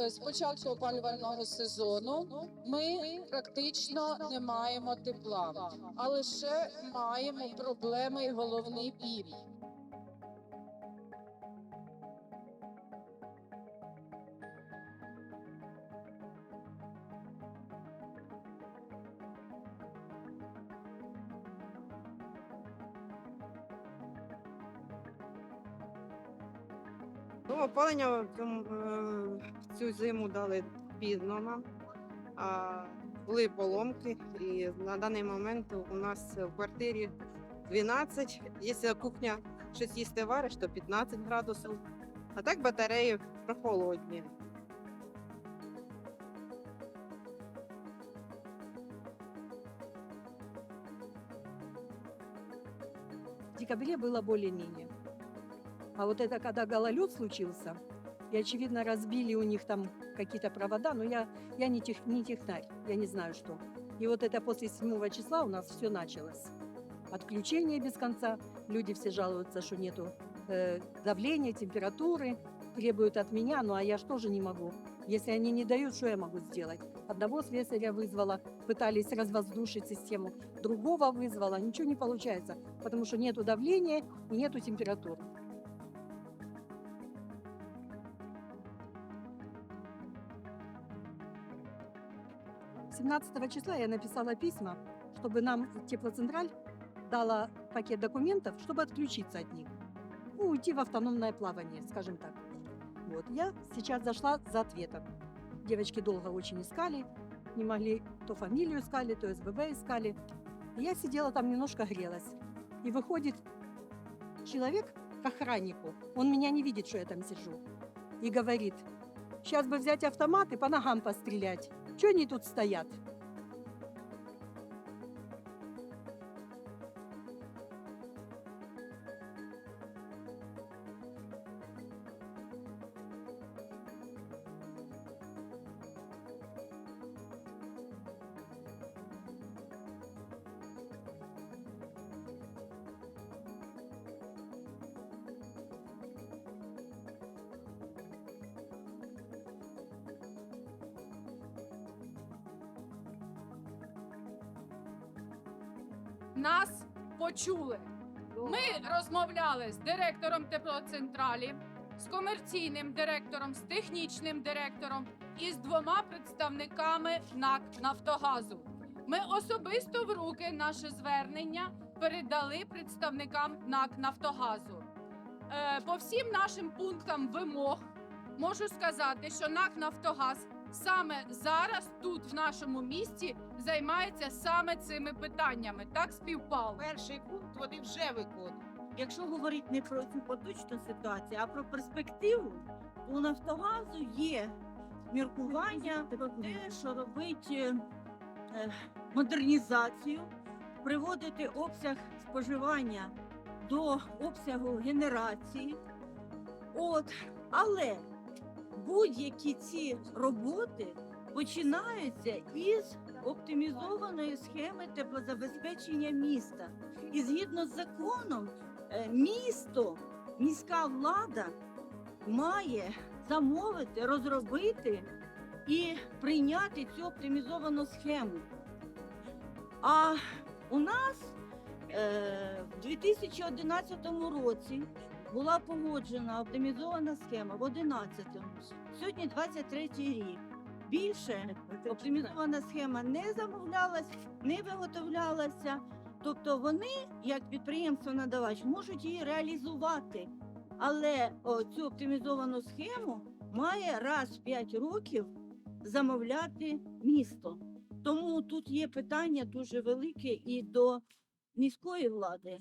е, з початку опалювального сезону ми практично не маємо тепла, а лише маємо проблеми головний біль. Ну, опалення е, цю зиму дали пізно нам. А були поломки, і на даний момент у нас в квартирі 12. Якщо кухня щось їсти вариш, то 15 градусів. А так батареї прохолодні. В декабре было более-менее. А вот это когда гололед случился, и, очевидно, разбили у них там какие-то провода, но я, я не, тех, не технарь, я не знаю что. И вот это после 7 числа у нас все началось. Отключение без конца, люди все жалуются, что нету э, давления, температуры, требуют от меня, ну а я что же не могу? Если они не дают, что я могу сделать? Одного слесаря вызвала, пытались развоздушить систему, другого вызвала, ничего не получается, потому что нету давления и нету температуры. Семнадцатого числа я написала письма, чтобы нам теплоцентраль дала пакет документов, чтобы отключиться от них. Ну, уйти в автономное плавание, скажем так. Вот, я сейчас зашла за ответом. Девочки долго очень искали, не могли, то фамилию искали, то СББ искали. Я сидела там немножко грелась. И выходит человек к охраннику, он меня не видит, что я там сижу, и говорит, сейчас бы взять автомат и по ногам пострелять. Что они тут стоят? Нас почули. Ми розмовляли з директором теплоцентралі, з комерційним директором, з технічним директором і з двома представниками НАК Нафтогазу. Ми особисто в руки наше звернення передали представникам НАК Нафтогазу. Е, по всім нашим пунктам вимог можу сказати, що НАК Нафтогаз саме зараз тут, в нашому місті, займається саме цими питаннями. Так співпало. перший пункт вони вже виконують. Якщо говорити не про цю поточну ситуацію, а про перспективу, у Нафтогазу є міркування про те, що робити е, модернізацію, приводити обсяг споживання до обсягу генерації. От, але будь-які ці роботи починаються із оптимізованої схеми теплозабезпечення міста. І згідно з законом, е, місто, міська влада має замовити, розробити і прийняти цю оптимізовану схему. А у нас е, в 2011 році була погоджена оптимізована схема в 11-му. Сьогодні 23 рік. Більше оптимізована схема не замовлялась, не виготовлялася. Тобто вони, як підприємство надавач, можуть її реалізувати. Але цю оптимізовану схему має раз в 5 років замовляти місто. Тому тут є питання дуже велике і до міської влади,